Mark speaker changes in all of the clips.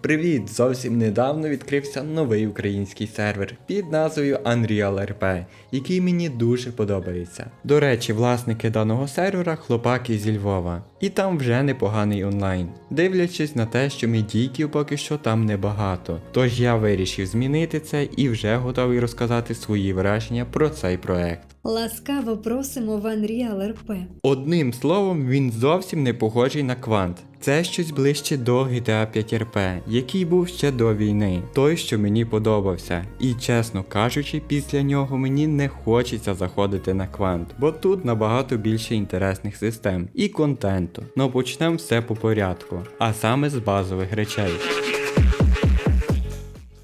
Speaker 1: Привіт! Зовсім недавно відкрився новий український сервер під назвою Unreal RP, який мені дуже подобається. До речі, власники даного сервера хлопаки зі Львова. І там вже непоганий онлайн. Дивлячись на те, що медійків поки що там небагато. Тож я вирішив змінити це і вже готовий розказати свої враження про цей проект.
Speaker 2: Ласкаво просимо в Unreal RP.
Speaker 1: Одним словом, він зовсім не похожий на квант. Це щось ближче до GTA 5 RP, який був ще до війни, той, що мені подобався. І чесно кажучи, після нього мені не хочеться заходити на квант, бо тут набагато більше інтересних систем і контенту. Ну почнемо все по порядку, а саме з базових речей.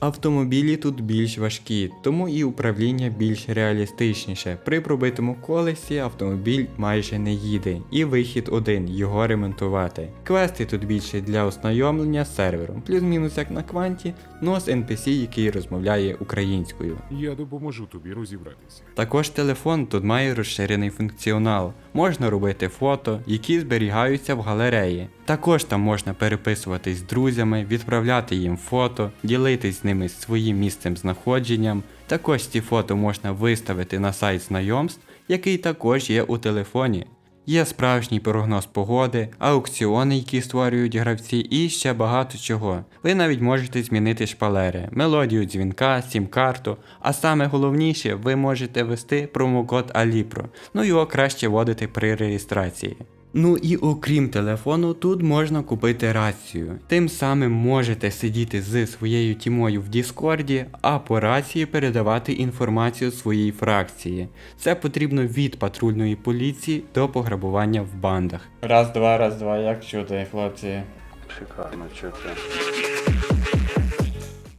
Speaker 1: Автомобілі тут більш важкі, тому і управління більш реалістичніше. При пробитому колесі автомобіль майже не їде, і вихід один його ремонтувати. Квести тут більше для ознайомлення з сервером, плюс-мінус як на кванті, но з NPC, який розмовляє українською.
Speaker 3: Я допоможу тобі розібратися.
Speaker 1: Також телефон тут має розширений функціонал. Можна робити фото, які зберігаються в галереї. Також там можна переписуватись з друзями, відправляти їм фото, ділитись з ними своїм місцем знаходженням. Також ці фото можна виставити на сайт знайомств, який також є у телефоні. Є справжній прогноз погоди, аукціони, які створюють гравці, і ще багато чого. Ви навіть можете змінити шпалери, мелодію дзвінка, сім-карту, а саме головніше, ви можете ввести промокод Alipro, ну його краще вводити при реєстрації. Ну і окрім телефону, тут можна купити рацію. Тим самим можете сидіти з своєю тімою в Діскорді, а по рації передавати інформацію своїй фракції. Це потрібно від патрульної поліції до пограбування в бандах. Раз, два, раз, два, як чути, хлопці.
Speaker 3: Шикарно, чути.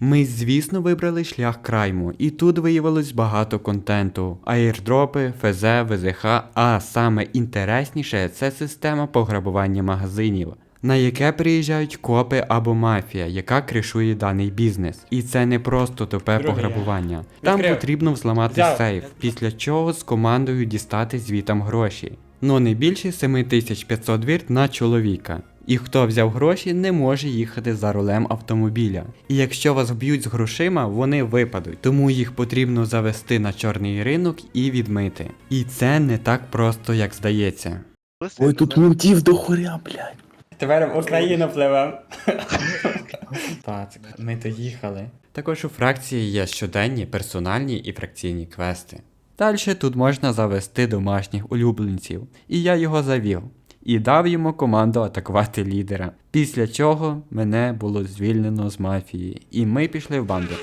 Speaker 1: Ми, звісно, вибрали шлях крайму, і тут виявилось багато контенту: аірдропи, ФЗ, ВЗХ, а саме інтересніше це система пограбування магазинів. На яке приїжджають копи або мафія, яка кришує даний бізнес. І це не просто тупе
Speaker 4: Друге.
Speaker 1: пограбування. Там
Speaker 4: Відкрив.
Speaker 1: потрібно взламати
Speaker 4: Взяв.
Speaker 1: сейф, після чого з командою дістати звітам гроші. Но не більше 7500 вірт на чоловіка. І хто взяв гроші, не може їхати за рулем автомобіля. І якщо вас вб'ють з грошима, вони випадуть, тому їх потрібно завести на чорний ринок і відмити. І це не так просто, як здається.
Speaker 5: Ой, тут ментів до хоря, блядь.
Speaker 4: Тепер в Україну пливем.
Speaker 1: Так, ми доїхали. Також у фракції є щоденні, персональні і фракційні квести. Далі тут можна завести домашніх улюбленців, і я його завів. І дав йому команду атакувати лідера. Після чого мене було звільнено з мафії, і ми пішли в банду.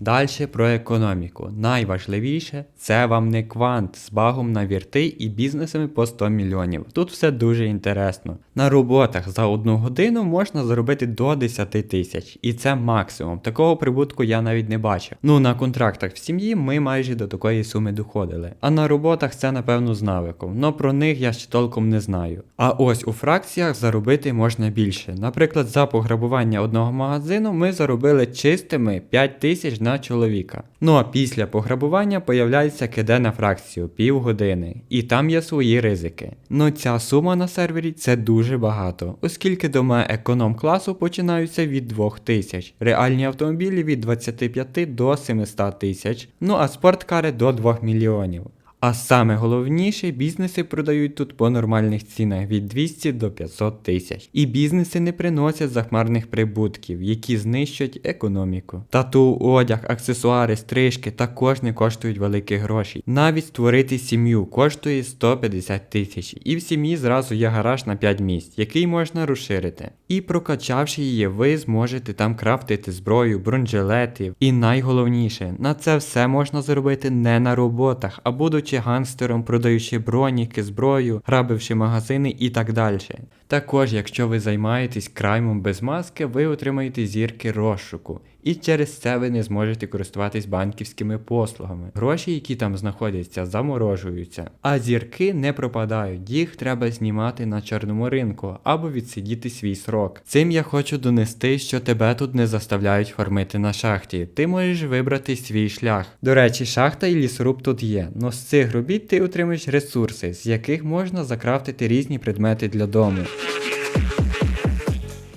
Speaker 1: Далі про економіку. Найважливіше це вам не квант з багом на вірти і бізнесами по 100 мільйонів. Тут все дуже інтересно. На роботах за одну годину можна заробити до 10 тисяч, і це максимум. Такого прибутку я навіть не бачив. Ну на контрактах в сім'ї ми майже до такої суми доходили. А на роботах це напевно з навиком, но про них я ще толком не знаю. А ось у фракціях заробити можна більше. Наприклад, за пограбування одного магазину ми заробили чистими 5 тисяч на чоловіка. Ну а після пограбування появляється КД на фракцію півгодини, і там є свої ризики. Ну ця сума на сервері це дуже багато, оскільки дома економ класу починаються від 2000, реальні автомобілі від 25 до 700 тисяч, ну а спорткари до 2 мільйонів. А саме головніше, бізнеси продають тут по нормальних цінах від 200 до 500 тисяч. І бізнеси не приносять захмарних прибутків, які знищують економіку. Тату, одяг, аксесуари, стрижки також не коштують великих грошей. Навіть створити сім'ю коштує 150 тисяч, і в сім'ї зразу є гараж на 5 місць, який можна розширити. І прокачавши її, ви зможете там крафтити зброю, бронежилети. І найголовніше, на це все можна зробити не на роботах, а будучи гангстером, продаючи броніки, зброю, грабивши магазини і так далі. Також, якщо ви займаєтесь краймом без маски, ви отримаєте зірки розшуку. І через це ви не зможете користуватись банківськими послугами. Гроші, які там знаходяться, заморожуються. А зірки не пропадають, їх треба знімати на чорному ринку або відсидіти свій срок. Цим я хочу донести, що тебе тут не заставляють фармити на шахті. Ти можеш вибрати свій шлях. До речі, шахта і лісоруб тут є, но з цих робіт ти отримаєш ресурси, з яких можна закрафтити різні предмети для дому.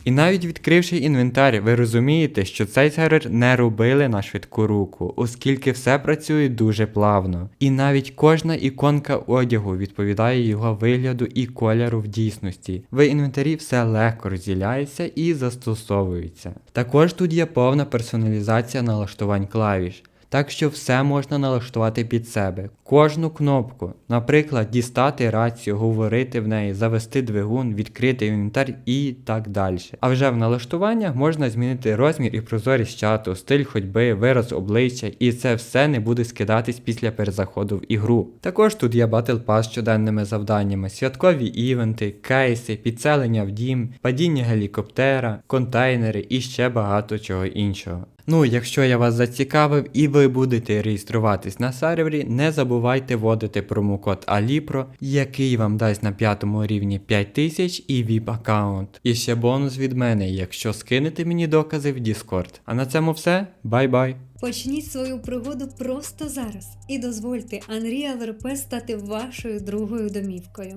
Speaker 1: І навіть відкривши інвентар, ви розумієте, що цей сервер не робили на швидку руку, оскільки все працює дуже плавно. І навіть кожна іконка одягу відповідає його вигляду і кольору в дійсності. В інвентарі все легко розділяється і застосовується. Також тут є повна персоналізація налаштувань клавіш. Так що все можна налаштувати під себе. Кожну кнопку, наприклад, дістати рацію, говорити в неї, завести двигун, відкрити інвентар і так далі. А вже в налаштуваннях можна змінити розмір і прозорість чату, стиль ходьби, вираз обличчя, і це все не буде скидатись після перезаходу в ігру. Також тут є Battle Pass з щоденними завданнями, святкові івенти, кейси, підселення в дім, падіння гелікоптера, контейнери і ще багато чого іншого. Ну, якщо я вас зацікавив і ви будете реєструватись на сервері, не забувайте вводити промокод ALIPRO, який вам дасть на п'ятому рівні 5000 і VIP аккаунт. І ще бонус від мене, якщо скинете мені докази в Discord. А на цьому все. Бай-бай!
Speaker 2: Почніть свою пригоду просто зараз і дозвольте Unreal RP стати вашою другою домівкою.